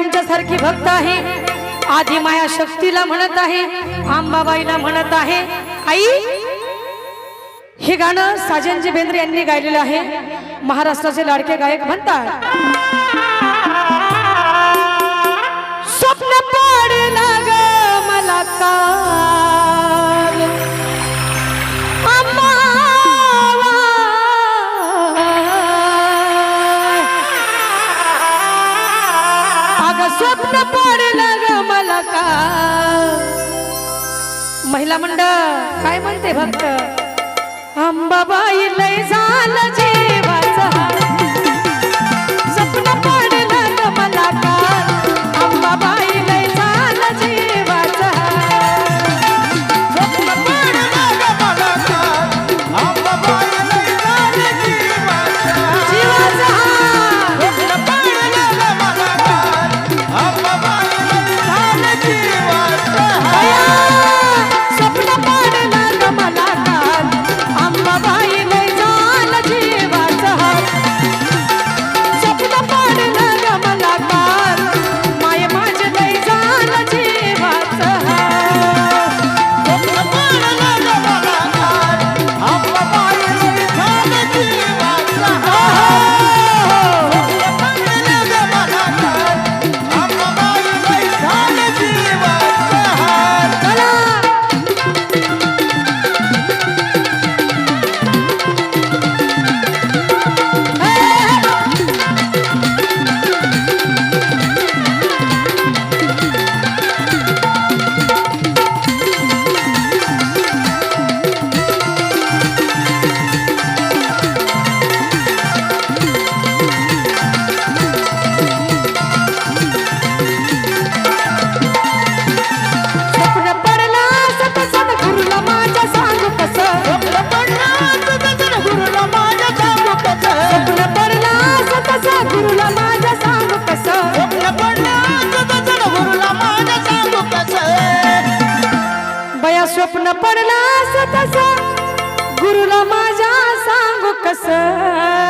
तुमच्यासारखी भक्त आहे. आधी माया शक्तीला म्हणत आहे आंबाबाईला म्हणत आहे. आई हे गाणं साजनजी बेंद्रे यांनी गायलेलं आहे. महाराष्ट्राचे लाडके गायक म्हणतात. स्वप्न पडला ग मला का? महिला मंडळ काय म्हणते भक्त? अंबाबाई लय झालं coração.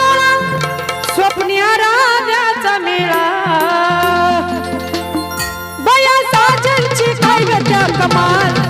कमाल.